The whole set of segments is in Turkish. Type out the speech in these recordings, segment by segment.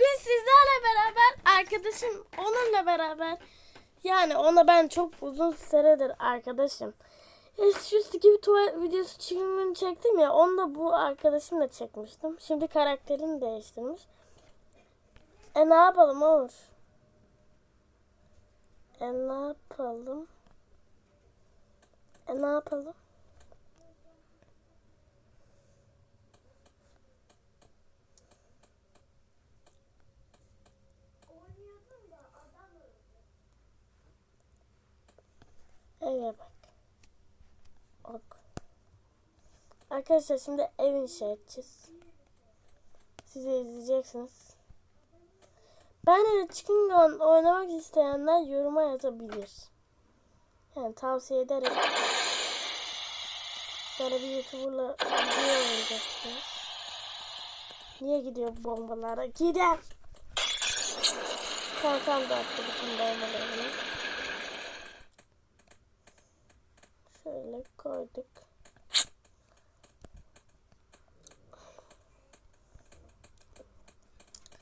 Bugün sizlerle beraber arkadaşım onunla beraber yani ona ben çok uzun süredir arkadaşım. Şu gibi tuvalet videosu çekimini çektim ya onu da bu arkadaşımla çekmiştim. Şimdi karakterini değiştirmiş. E ne yapalım olur? E ne yapalım? E ne yapalım? Eve bak. Ok. Arkadaşlar şimdi ev inşa edeceğiz. Siz de izleyeceksiniz. Ben de Chicken Gun oynamak isteyenler yoruma yazabilir. Yani tavsiye ederim. Böyle bir YouTuber'la video oynayacaksınız. Niye gidiyor bombalara? Gider! Kankam da attı bütün bombalarını. Şöyle koyduk.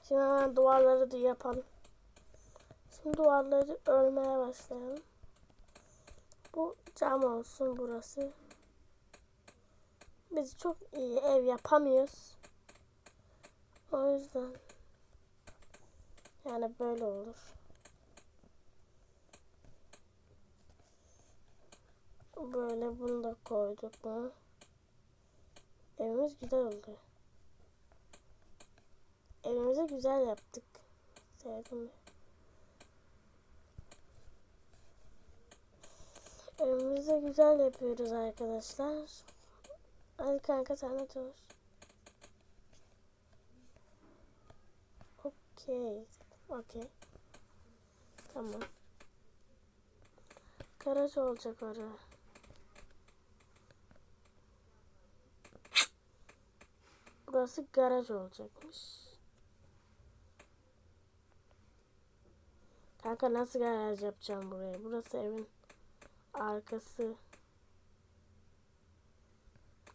Şimdi hemen duvarları da yapalım. Şimdi duvarları örmeye başlayalım. Bu cam olsun burası. Biz çok iyi ev yapamıyoruz. O yüzden yani böyle olur. Böyle bunu da koyduk mu? Evimiz güzel oldu. Evimizi güzel yaptık. Sevdim. Evimizi güzel yapıyoruz arkadaşlar. Hadi kanka sen de çalış. Okey. Okey. Tamam. Garaj olacak oraya. Burası garaj olacakmış. Kanka nasıl garaj yapacağım buraya? Burası evin arkası.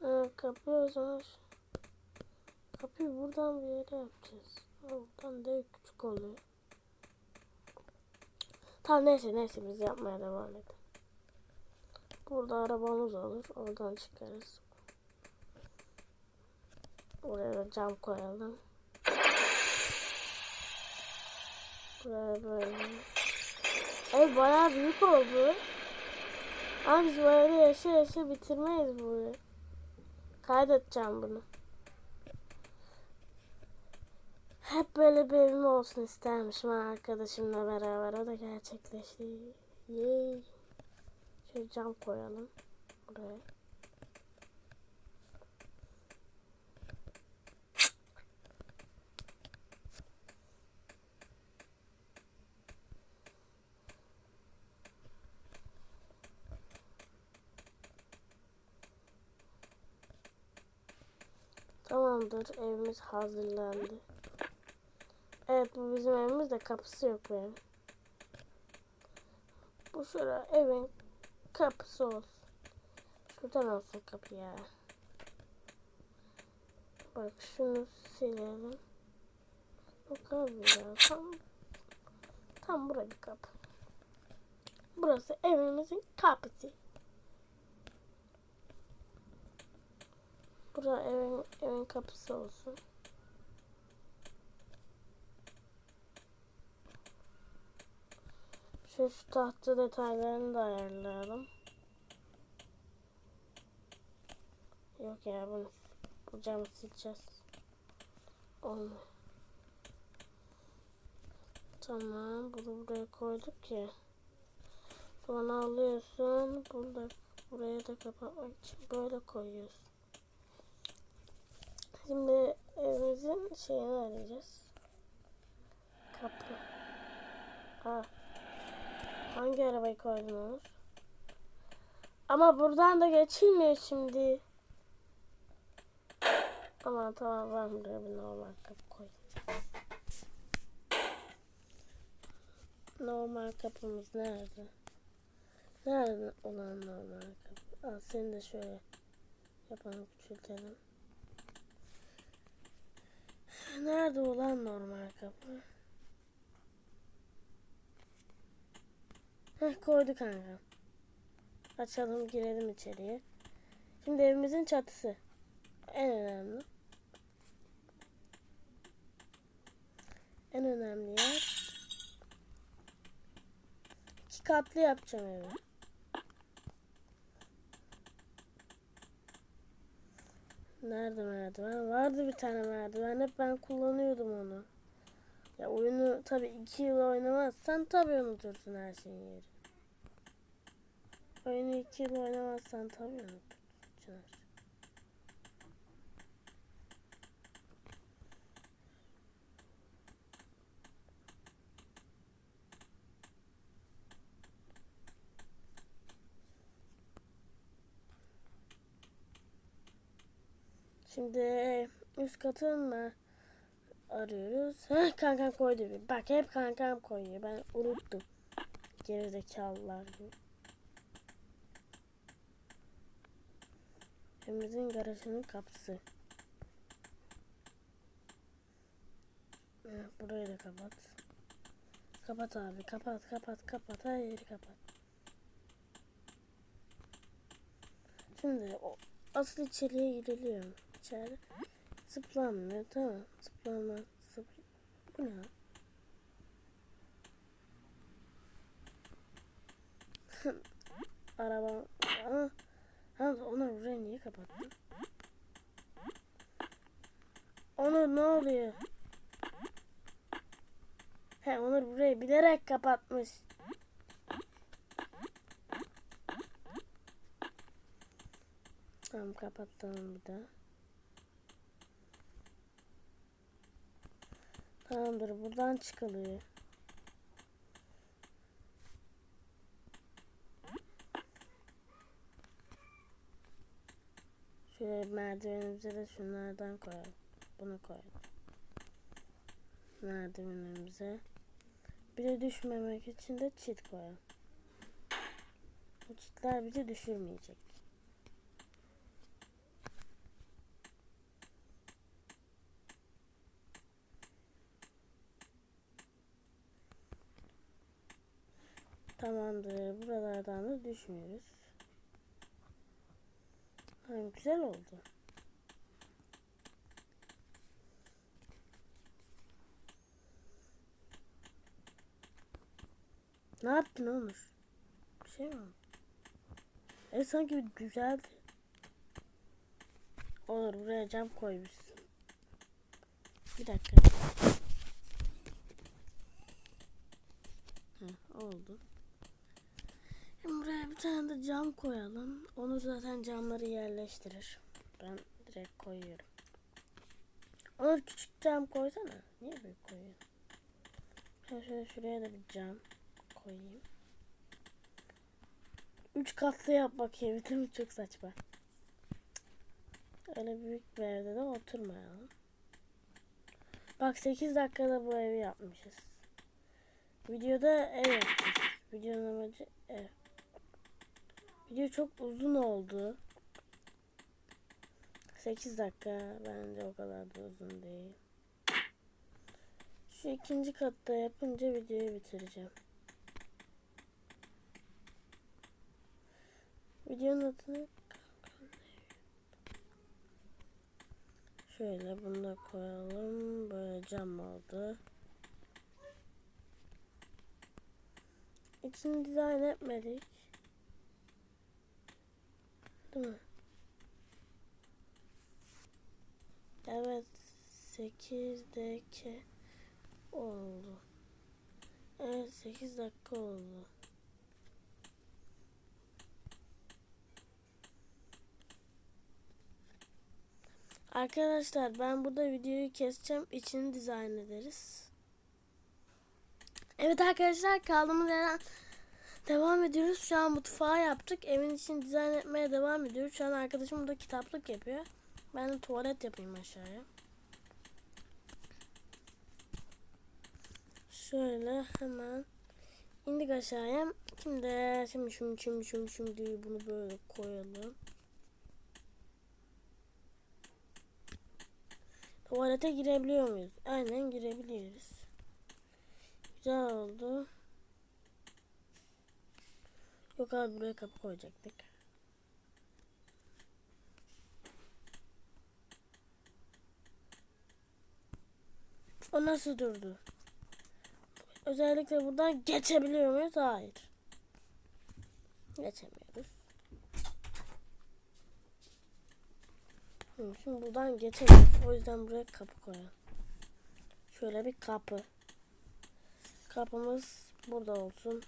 Ha, kapı o zaman. Kapıyı buradan bir yere yapacağız. Buradan da küçük oluyor. Tamam neyse neyse biz yapmaya devam edelim. Burada arabamız olur. Oradan çıkarız. Buraya da cam koyalım. Buraya böyle. Ev bayağı büyük oldu. Ama biz böyle yaşa yaşa bitirmeyiz burayı. Kaydedeceğim bunu. Hep böyle bir evim olsun istermişim arkadaşımla beraber. O da gerçekleşti. Yay. Şöyle cam koyalım. Buraya. Tamamdır. Evimiz hazırlandı. Evet bu bizim evimiz de kapısı yok bu evin. Bu şura evin kapısı olsun. Şuradan olsun kapı ya. Bak şunu silelim. Bu kapı ya. Tam, tam buraya bir kapı. Burası evimizin kapısı. Bura evin, evin kapısı olsun. Şu, şu tahta detaylarını da ayarlayalım. Yok ya bunu bu camı sileceğiz. Olmuyor. Tamam bunu buraya koyduk ya. Sonra alıyorsun. Burada buraya da kapatmak için böyle koyuyorsun. Şimdi evimizin şeyini arayacağız. Kapı. Aa. Hangi arabayı koydum Onur? Ama buradan da geçilmiyor şimdi. Ama tamam ben buraya bir normal kapı koyayım. Normal kapımız nerede? Nerede olan normal kapı? Al seni de şöyle yapalım küçültelim. Nerede olan normal kapı? Heh koydu kanka. Açalım girelim içeriye. Şimdi evimizin çatısı. En önemli. En önemli yer. İki katlı yapacağım evi. Nerede merdiven? Vardı bir tane merdiven. Hep ben kullanıyordum onu. Ya oyunu tabi iki yıl oynamazsan tabi unutursun her şeyin yeri. Oyunu iki yıl oynamazsan tabi unutursun. Şimdi üst katın mı arıyoruz? Heh, kankam koydu bir. Bak hep kankam koyuyor. Ben unuttum. Gerizekalılar gibi. Evimizin garajının kapısı. Heh, Burayı da kapat. Kapat abi. Kapat kapat kapat. Her yeri kapat. Şimdi o asıl içeriye giriliyor. İçeride zıplanmıyor. Tamam. Zıplama. Zıp... Bu ne? Araba. Aa, ha, Onur burayı niye kapattın? Onur ne oluyor? He Onur burayı bilerek kapatmış. Tamam kapattım bir daha. Tamamdır buradan çıkılıyor. Şöyle merdivenimize de şunlardan koyalım. Bunu koyalım. Merdivenimize. Bir de düşmemek için de çit koyalım. Bu çitler bizi düşürmeyecek. Tamamdır. Buralardan da düşmüyoruz. Ha, güzel oldu. Ne yaptın Onur? Bir şey mi oldu? E sanki güzeldi. Olur buraya cam koymuşsun. Bir dakika. Heh, oldu. Şimdi buraya bir tane de cam koyalım. Onu zaten camları yerleştirir. Ben direkt koyuyorum. Onur küçük cam koysana. Niye büyük koyuyorsun? Ben şöyle şuraya da bir cam koyayım. Üç katlı yap bakayım. Değil mi? Çok saçma. Öyle büyük bir evde de oturmayalım. Bak 8 dakikada bu evi yapmışız. Videoda ev yapacağız. Videonun amacı ev. Video çok uzun oldu. 8 dakika bence o kadar da uzun değil. Şu ikinci katta yapınca videoyu bitireceğim. Videonun adını Şöyle bunu da koyalım. Böyle cam oldu. İçini dizayn etmedik. Değil mi? Evet. 8 dakika oldu. Evet 8 dakika oldu. Arkadaşlar ben burada videoyu keseceğim. İçini dizayn ederiz. Evet arkadaşlar kaldığımız yerden devam ediyoruz. Şu an mutfağı yaptık. Evin içini dizayn etmeye devam ediyoruz. Şu an arkadaşım burada kitaplık yapıyor. Ben de tuvalet yapayım aşağıya. Şöyle hemen indik aşağıya. Şimdi şimdi şimdi şimdi şimdi şimdi bunu böyle koyalım. Tuvalete girebiliyor muyuz? Aynen girebiliyoruz. Güzel oldu. Yok abi buraya kapı koyacaktık. O nasıl durdu? Özellikle buradan geçebiliyor muyuz? Hayır. Geçemiyoruz. Şimdi buradan geçemiyoruz. O yüzden buraya kapı koyalım. Şöyle bir kapı. Kapımız burada olsun.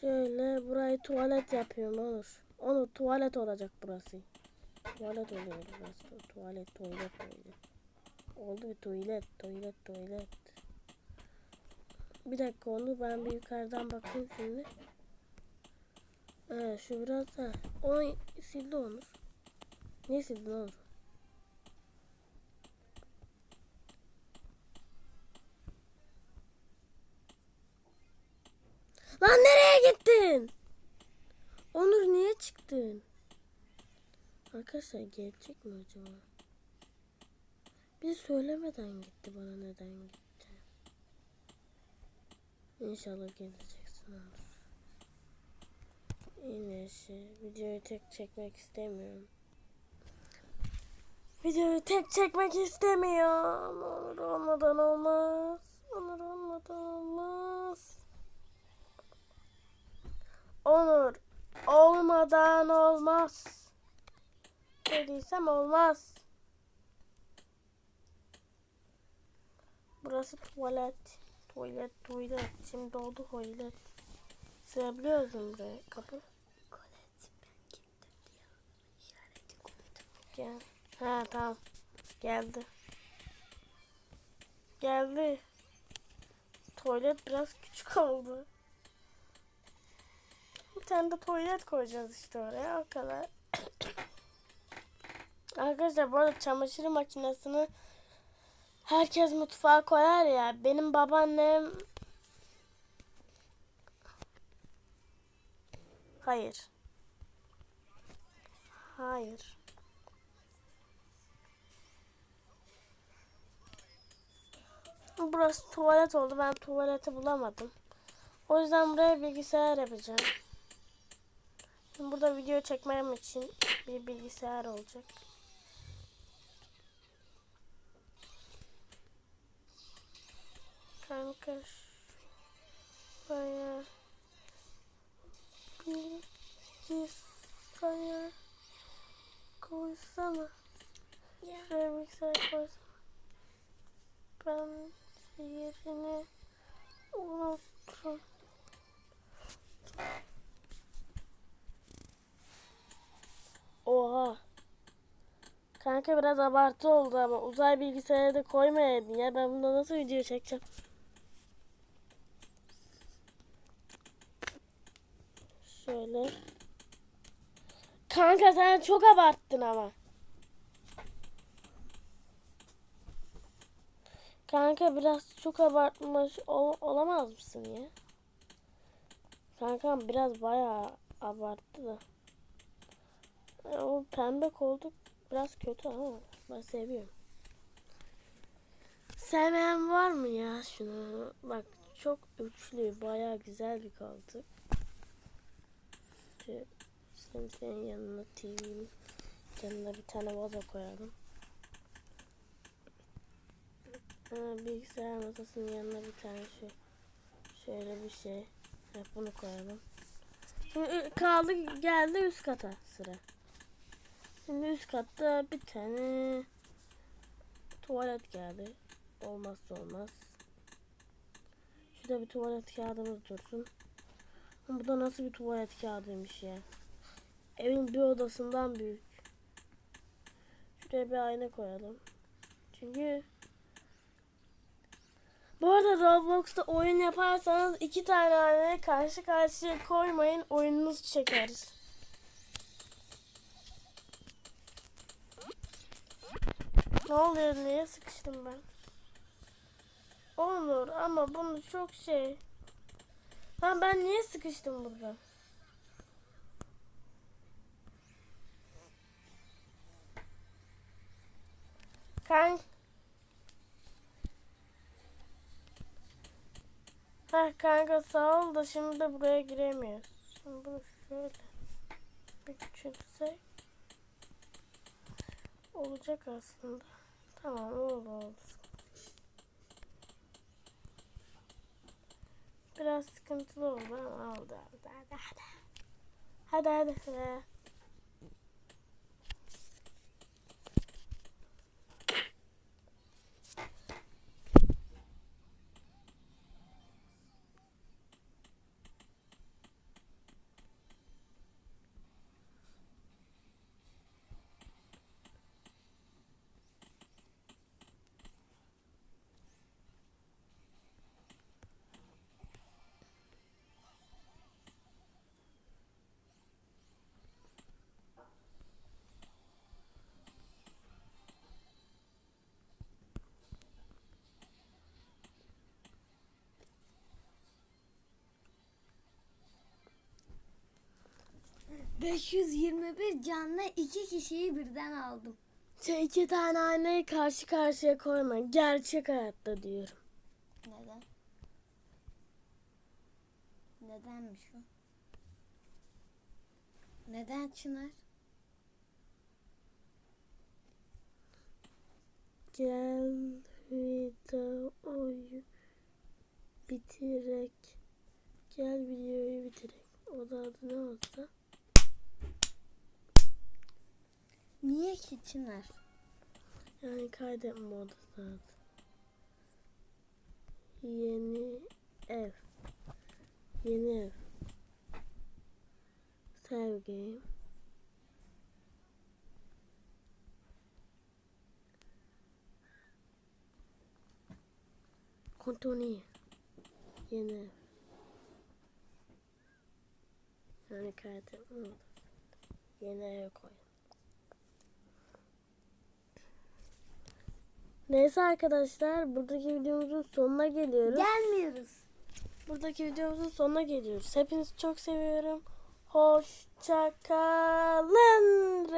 Şöyle burayı tuvalet yapıyorum olur. Onu tuvalet olacak burası. Tuvalet oluyor burası. Tuvalet, tuvalet, tuvalet. Oldu bir tuvalet, tuvalet, tuvalet. Bir dakika onu ben bir yukarıdan bakayım şimdi. Evet şu biraz da. Onu sildi Onur. Niye sildin Onur? Lan nereye gittin? Onur niye çıktın? Arkadaşlar gelecek mi acaba? Bir söylemeden gitti bana neden gitti. İnşallah geleceksin Onur. Yine şey videoyu tek çekmek istemiyorum. Videoyu tek çekmek istemiyorum. Onur olmadan olmaz. Onur olmadan olmaz. Onur olmadan olmaz. Dediysem olmaz. Burası tuvalet. Tuvalet, tuvalet. Şimdi oldu tuvalet. Sığabiliyoruz mu buraya kapı? Gel. Ha tamam. Geldi. Geldi. Tuvalet biraz küçük oldu. Tane de tuvalet koyacağız işte oraya. O kadar. Arkadaşlar bu arada çamaşır makinesini herkes mutfağa koyar ya. Benim babaannem Hayır. Hayır. Burası tuvalet oldu. Ben tuvaleti bulamadım. O yüzden buraya bilgisayar yapacağım. Şimdi burada video çekmem için bir bilgisayar olacak. Kanka şuraya bilgisayar koysana. Şuraya bilgisayar koysana. Ben yerini unuttum. Kanka biraz abartı oldu ama uzay bilgisayarı da koymayaydın ya. Ben bunda nasıl video çekeceğim? Şöyle. Kanka sen çok abarttın ama. Kanka biraz çok abartmış ol- olamaz mısın ya? Kankam biraz bayağı abarttı da. E, O pembe koltuk biraz kötü ama ben seviyorum. Sevmeyen var mı ya şunu? Bak çok üçlü, bayağı güzel bir koltuk. Şu, senin yanına TV'nin yanına bir tane vazo koyalım. Bilgisayar masasının yanına bir tane şu şöyle bir şey. Ha, bunu koyalım. Şimdi kaldı geldi üst kata sıra. Şimdi üst katta bir tane tuvalet geldi. Olmazsa olmaz. Şurada bir tuvalet kağıdımız dursun. Bu da nasıl bir tuvalet kağıdıymış ya. Evin bir odasından büyük. Şuraya bir ayna koyalım. Çünkü bu arada Roblox'ta oyun yaparsanız iki tane aynayı karşı karşıya koymayın. Oyununuz çeker. Ne oluyor? Niye sıkıştım ben? Olur ama bunu çok şey. Ben ben niye sıkıştım burada? Kanka. Heh kanka sağ ol da şimdi de buraya giremiyoruz. Şimdi bunu şöyle bir küçültsek olacak aslında. Tamam oldu oldu. Biraz sıkıntılı oldu ama oldu. Hadi hadi. Hadi hadi. hadi. ...521 canlı iki kişiyi birden aldım. Şey iki tane aynayı karşı karşıya koyma. Gerçek hayatta diyorum. Neden? Nedenmiş o? Neden Çınar? Gel videoyu bitirek. Gel videoyu bitirek. O da adı ne olsa? Niye ki? Yani kaydetme zaten. Yeni ev. Yeni ev. Game. Continue. Yeni ev. Yani kaydetme modu. Yeni ev koy. Neyse arkadaşlar buradaki videomuzun sonuna geliyoruz. Gelmiyoruz. Buradaki videomuzun sonuna geliyoruz. Hepinizi çok seviyorum. Hoşça kalın.